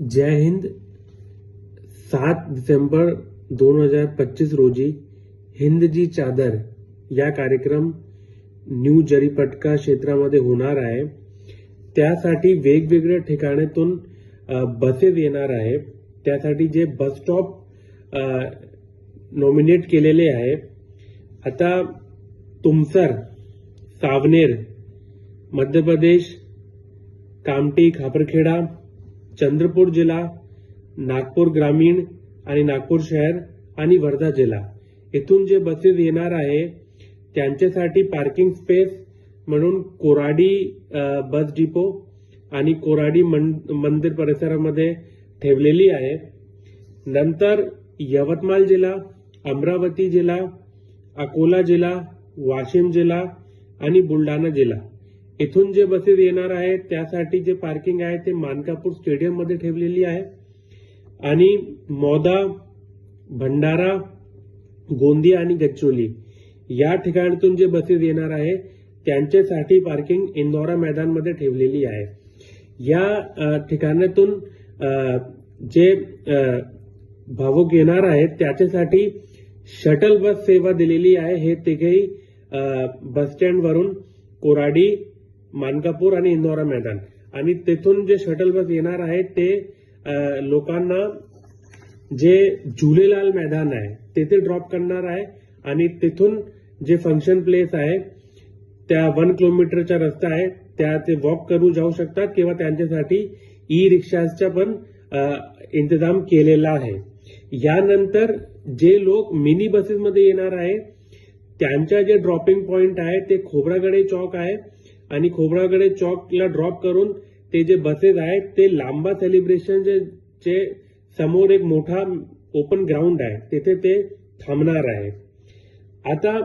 जय हिंद। सात डिसेंबर दोन हजार पच्चीस रोजी हिंद जी चादर या कार्यक्रम न्यू जरीपटका क्षेत्रामध्ये होणार आहे. त्यासाठी वेगवेगळ्या ठिकाणातून बसेस येणार आहे. त्यासाठी जे बस स्टॉप नॉमिनेट केलेले आहे. आता तुमसर सावनेर मध्य प्रदेश कामटी खापरखेडा चंद्रपूर जिल्हा नागपूर ग्रामीण आणि नागपूर शहर आणि वर्धा जिल्हा. इथून जे बसेस येणार आहे त्यांच्यासाठी पार्किंग स्पेस म्हणून कोराडी बस डिपो आणि कोराडी मन- मंदिर परिसरामध्ये ठेवलेली आहे. नंतर यवतमाळ जिल्हा अमरावती जिल्हा अकोला जिल्हा वाशिम जिल्हा आणि बुलढाणा जिल्हा. इथून जे बसेस येणार आहे त्यासाठी जे पार्किंग आहे ते मानकापूर स्टेडियममध्ये ठेवलेली आहे. आणि मोदा भंडारा गोंदिया आणि गच्चोली या ठिकाणातून जे बसेस येणार आहे त्यांच्यासाठी पार्किंग इंदोरा मैदानमध्ये ठेवलेली आहे. या ठिकाणातून जे भावक भावुक येणार आहेत त्याच्यासाठी शटल बस सेवा दिलेली आहे. हे तिघेही बस स्टँड वरून कोराडी मानकापूर आणि इंदोरा मैदान. आणि तेथून जे शटल बस येणार आहे ते लोकांना जे झुलेलाल मैदान आहे तेथे ड्रॉप करणार आहे. आणि तेथून जे फंक्शन प्लेस आहे त्या वन किलोमीटरचा रस्ता आहे त्या ते वॉक करू जाऊ शकतात किंवा त्यांच्यासाठी ई रिक्षाचा पण इंतजाम केलेला आहे. यानंतर जे लोक मिनी बसेसमध्ये येणार आहे त्यांच्या जे ड्रॉपिंग पॉइंट आहे ते खोबरागडे चौक आहे. आणि खोबरागडे चौकला ड्रॉप करून ते जे बसेस आहेत ते लांबा सेलिब्रेशन जे समोर एक मोठा ओपन ग्राउंड आहे. तिथे ते थांबणार आहे. आता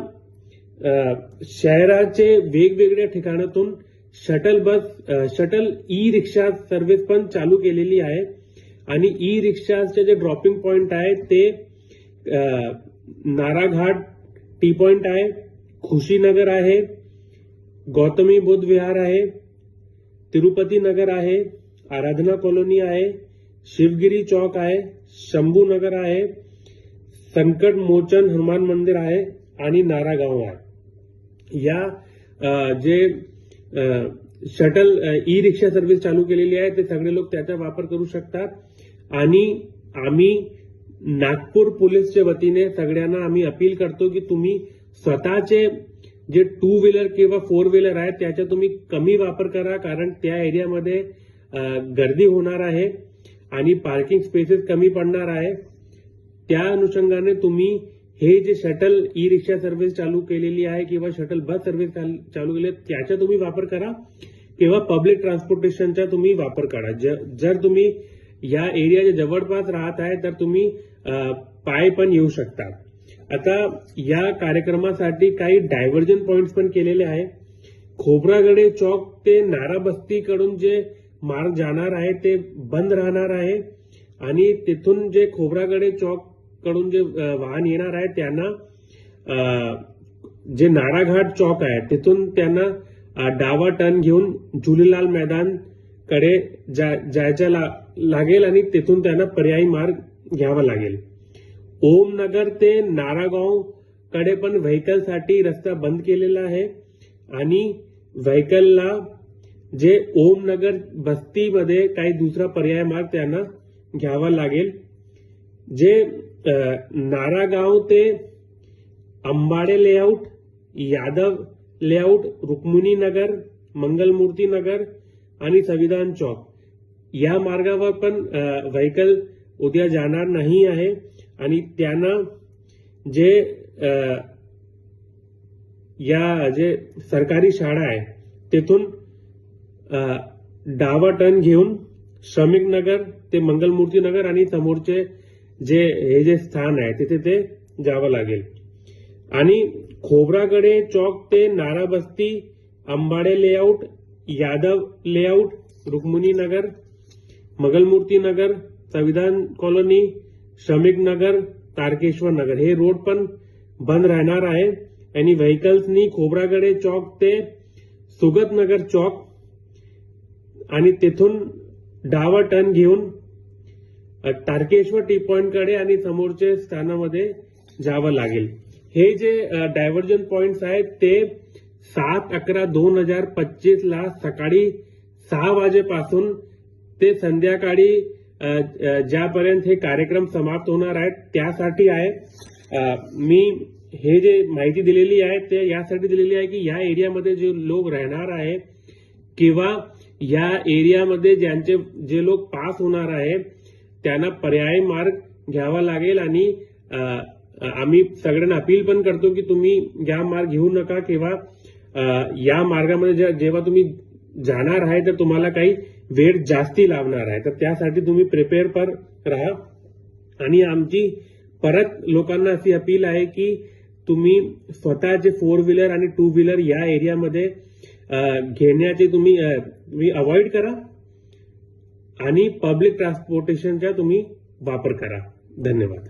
शहराचे वेगवेगळ्या ठिकाणातून shuttle bus shuttle E rickshaw service पण चालू केलेली आहे. आणि ई रिक्षाचे जे ड्रॉपिंग पॉइंट आहे ते नाराघाट टी पॉइंट आहे खुशीनगर आहे गौतमी बुद्ध विहार आहे तिरुपती नगर आहे आराधना कॉलोनी आहे शिवगिरी चौक आहे शंभू नगर आहे संकट मोचन हनुमान मंदिर आहे आणि नारागाव आहे. या जे शटल ई रिक्षा सर्व्हिस चालू केलेली आहे ते सगळे लोक त्याचा वापर करू शकतात. आणि आम्ही नागपूर पोलीसच्या वतीने सगळ्यांना आम्ही अपील करतो की तुम्ही स्वतःचे जे टू व्हीलर किंवा फोर व्हीलर आहे त्याचा तुम्ही कमी वापर करा कारण त्या एरियामध्ये गर्दी होणार आहे आणि पार्किंग स्पेसेस कमी पडणार आहे. त्या अनुषंगाने तुम्ही हे जे शटल ई रिक्षा सर्व्हिस चालू केलेली आहे किंवा शटल बस सर्व्हिस चालू केली आहे, त्याचा तुम्ही वापर करा. किंवा पब्लिक ट्रान्सपोर्टेशनचा तुम्ही वापर करा जर तुम्ही या एरियाच्या जवळपास राहत आहे तर तुम्ही पाय पण येऊ शकता. आता या कार्यक्रमासाठी काही डायव्हर्जन पॉइंट्स पण केलेले आहे खोबरागडे चौक ते नाराबस्तीकडून जे मार्ग जाणार आहे ते बंद राहणार आहे. आणि तिथून जे खोबरागडे चौककडून जे वाहन येणार आहे त्यांना जे नाराघाट चौक आहे तिथून त्यांना डावा टर्न घेऊन झुलेलाल मैदानकडे जा- जायचं ला- लागेल आणि तिथून त्यांना पर्यायी मार्ग घ्यावा लागेल. ओमनगर ते नारागावकडे पण व्हेकलसाठी रस्ता बंद केलेला आहे. आणि व्हेकलला जे ओमनगर बस्तीमध्ये काही दुसरा पर्याय मार्ग त्यांना घ्यावा लागेल. जे नारागाव ते अंबाडे लेआउट यादव लेआउट रुक्मिणी नगर मंगलमूर्ती नगर आणि संविधान चौक. या मार्गावर पण व्हेकल उद्या जाणार नाही आहे. आणि त्यांना जे या जे सरकारी शाळा आहे तिथून डावा टर्न घेऊन श्रमिक नगर ते मंगलमूर्ती नगर आणि समोरचे जे हे जे स्थान आहे तिथे ते जावं लागेल. आणि खोबरागडे चौक ते Narabasti Ambade layout Yadav layout Rukmini Nagar Mangalmurti Nagar Samvidhan colony श्रमिक नगर तारकेश्वर नगर. हे रोड पण बंद राहणार आहे. आणि व्हेकल्सनी खोबरागडे चौक ते सुगत नगर चौक आणि तिथून डावा टर्न घेऊन तारकेश्वर टी पॉइंटकडे आणि समोरच्या स्थानामध्ये जावं लागेल. हे जे डायव्हर्जन पॉइंट्स आहेत ते सात अकरा दोन हजार पच्चीस ला सकाळी सहा वाजेपासून ते संध्याकाळी ज्यापर्यंत हे कार्यक्रम समाप्त होणार आहेत त्यासाठी आहे मी हे जे माहिती दिलेली आहे ते यासाठी दिलेली आहे की या एरियामध्ये जे लोक राहणार आहे किंवा या एरियामध्ये ज्यांचे जे लोक पास होणार आहे त्यांना पर्यायी मार्ग घ्यावा लागेल आणि आम्ही सगळ्यांना अपील पण करतो की तुम्ही या मार्ग घेऊ नका किंवा या मार्गामध्ये जेव्हा तुम्ही जाणार आहे तर तुम्हाला काही वेळ जास्ती लावणार आहे. तर त्यासाठी तुम्ही प्रिपेअर पर राहा. आणि आमची परत लोकांना अशी अपील आहे की तुम्ही स्वतःचे फोर व्हीलर आणि टू व्हीलर या एरियामध्ये घेण्याचे तुम्ही तुम्ही अवॉइड करा. आणि पब्लिक ट्रान्सपोर्टेशनचा तुम्ही वापर करा. धन्यवाद.